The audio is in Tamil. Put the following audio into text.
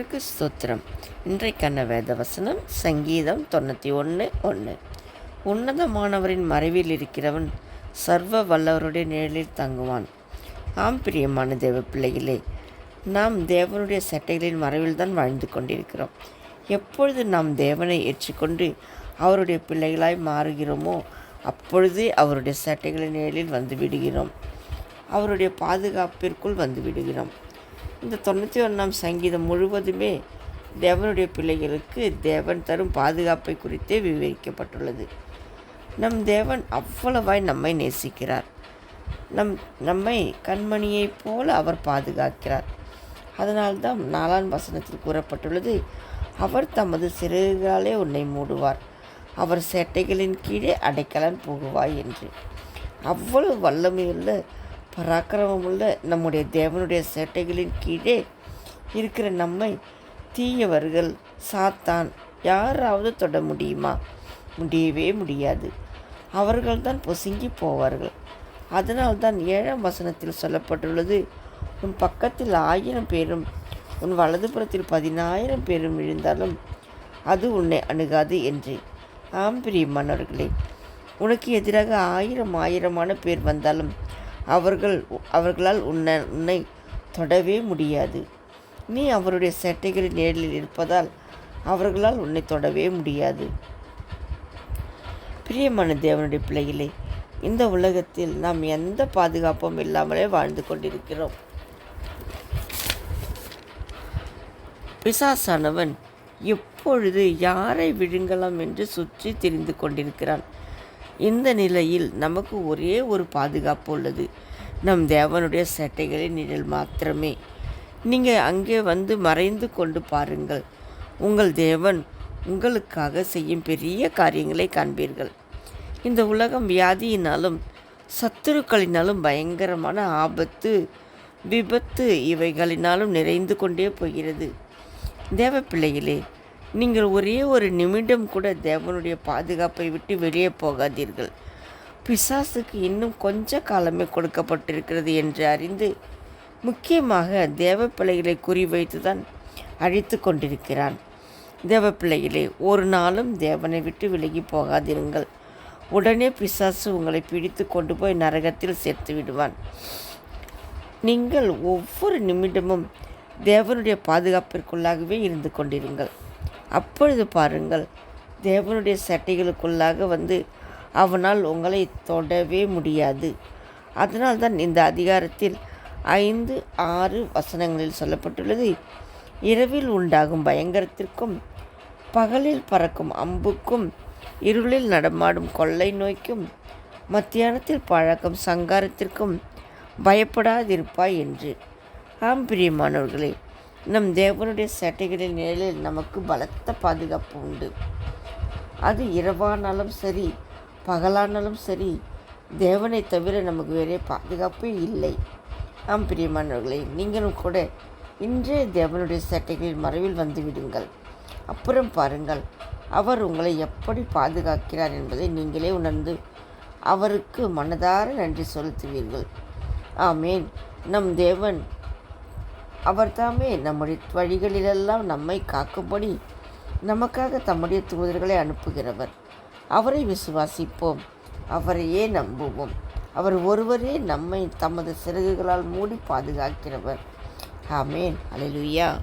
கர்த்தருக்கு ஸ்தோத்திரம். இன்றைக்கான வேத வசனம் சங்கீதம் தொண்ணூற்றி ஒன்று ஒன்று உன்னதமானவரின் மறைவில் இருக்கிறவன் சர்வ வல்லவருடைய நிழலில் தங்குவான். ஆம் பிரியமான தேவ பிள்ளைகளே நாம் தேவனுடைய சட்டைகளின் மறைவில் தான் வாழ்ந்து கொண்டிருக்கிறோம். எப்பொழுது நாம் தேவனை ஏற்றுக்கொண்டு அவருடைய பிள்ளைகளாய் மாறுகிறோமோ அப்பொழுதே அவருடைய சட்டைகளின் நிழலில் வந்து விடுகிறோம். அவருடைய பாதுகாப்பிற்குள் வந்து விடுகிறோம். இந்த தொண்ணூற்றி ஒன்றாம் சங்கீதம் முழுவதுமே தேவனுடைய பிள்ளைகளுக்கு தேவன் தரும் பாதுகாப்பை குறித்தே விவரிக்கப்பட்டுள்ளது. நம் தேவன் அவ்வளவாய் நம்மை நேசிக்கிறார். நம் நம்மை கண்மணியைப் போல அவர் பாதுகாக்கிறார். அதனால்தான் நாலாம் வசனத்தில் கூறப்பட்டுள்ளது அவர் தமது சிறகுகளாலே உன்னை மூடுவார். அவர் சேட்டைகளின் கீழே அடைக்கலன் போகுவாய் என்று. அவ்வளவு வல்லமையுள்ள பராக்கிரமமுள்ள நம்முடைய தேவனுடைய சேட்டைகளின் கீழே இருக்கிற நம்மை தீயவர்கள் சாத்தான் யாராவது தொட முடியுமா? முடியவே முடியாது. அவர்கள்தான் பொசுங்கி போவார்கள். அதனால்தான் ஏழாம் வசனத்தில் சொல்லப்பட்டுள்ளது உன் பக்கத்தில் ஆயிரம் பேரும் உன் வலதுபுறத்தில் பதினாயிரம் பேரும் விழுந்தாலும் அது உன்னை அணுகாது என்று. ஆம் பிரியமானவர்களே உனக்கு எதிராக ஆயிரம் ஆயிரமான பேர் வந்தாலும் அவர்கள் அவர்களால் உன்னை உன்னை தொடவே முடியாது. நீ அவருடைய சேட்டைகளின் நேரில் இருப்பதால் அவர்களால் உன்னை தொடவே முடியாது. பிரியமான தேவனுடைய பிள்ளைகளே இந்த உலகத்தில் நாம் எந்த பாதுகாப்பும் இல்லாமலே வாழ்ந்து கொண்டிருக்கிறோம். பிசாசானவன் எப்பொழுது யாரை விழுங்கலாம் என்று சுற்றி திரிந்து கொண்டிருக்கிறான். இந்த நிலையில் நமக்கு ஒரே ஒரு பாதுகாப்பு உள்ளது. நம் தேவனுடைய சேட்டைகளின் நிழல் மாத்திரமே. நீங்கள் அங்கே வந்து மறைந்து கொண்டு பாருங்கள். உங்கள் தேவன் உங்களுக்காக செய்யும் பெரிய காரியங்களை காண்பீர்கள். இந்த உலகம் வியாதியினாலும் சத்துருக்களினாலும் பயங்கரமான ஆபத்து விபத்து இவைகளினாலும் நிறைந்து கொண்டே போகிறது. தேவ பிள்ளைகளே நீங்கள் ஒரே ஒரு நிமிடம் கூட தேவனுடைய பாதுகாப்பை விட்டு வெளியே போகாதீர்கள். பிசாசுக்கு இன்னும் கொஞ்ச காலமே கொடுக்கப்பட்டிருக்கிறது என்று அறிந்து முக்கியமாக தேவ பிள்ளைகளை குறிவைத்து தான் அழித்து கொண்டிருக்கிறான். தேவ பிள்ளைகளே ஒரு நாளும் தேவனை விட்டு விலகி போகாதிருங்கள். உடனே பிசாசு உங்களை பிடித்து கொண்டு போய் நரகத்தில் சேர்த்து விடுவான். நீங்கள் ஒவ்வொரு நிமிடமும் தேவனுடைய பாதுகாப்பிற்குள்ளாகவே இருந்து கொண்டிருங்கள். அப்பொழுது பாருங்கள் தேவனுடைய சட்டைகளுக்குள்ளாக வந்து அவனால் உங்களை தொடவே முடியாது. அதனால்தான் இந்த அதிகாரத்தில் ஐந்து ஆறு வசனங்களில் சொல்லப்பட்டுள்ளது. இரவில் உண்டாகும் பயங்கரத்திற்கும் பகலில் பறக்கும் அம்புக்கும் இருளில் நடமாடும் கொள்ளை நோய்க்கும் மத்தியானத்தில் பழக்கம் சங்காரத்திற்கும் பயப்படாதிருப்பாய் என்று. ஆம் பிரியமானவர்களே நம் தேவனுடைய சேட்டைகளின் நிழலில் நமக்கு பலத்த பாதுகாப்பு உண்டு. அது இரவானாலும் சரி பகலானாலும் சரி தேவனை தவிர நமக்கு வேறே பாதுகாப்பே இல்லை. ஆம் பிரியமானவர்களே நீங்களும் கூட இன்றே தேவனுடைய சேட்டைகளின் மறைவில் வந்து விடுங்கள். அப்புறம் பாருங்கள் அவர் உங்களை எப்படி பாதுகாக்கிறார் என்பதை நீங்களே உணர்ந்து அவருக்கு மனதார நன்றி செலுத்துவீர்கள். ஆமேன். நம் தேவன் அவர் தாமே நம்முடைய வழிகளிலெல்லாம் நம்மை காக்கும்படி நமக்காக தம்முடைய தூதர்களை அனுப்புகிறவர். அவரை விசுவாசிப்போம். அவரையே நம்புவோம். அவர் ஒருவரே நம்மை தமது சிறகுகளால் மூடி பாதுகாக்கிறவர். ஆமேன். அலைலுயா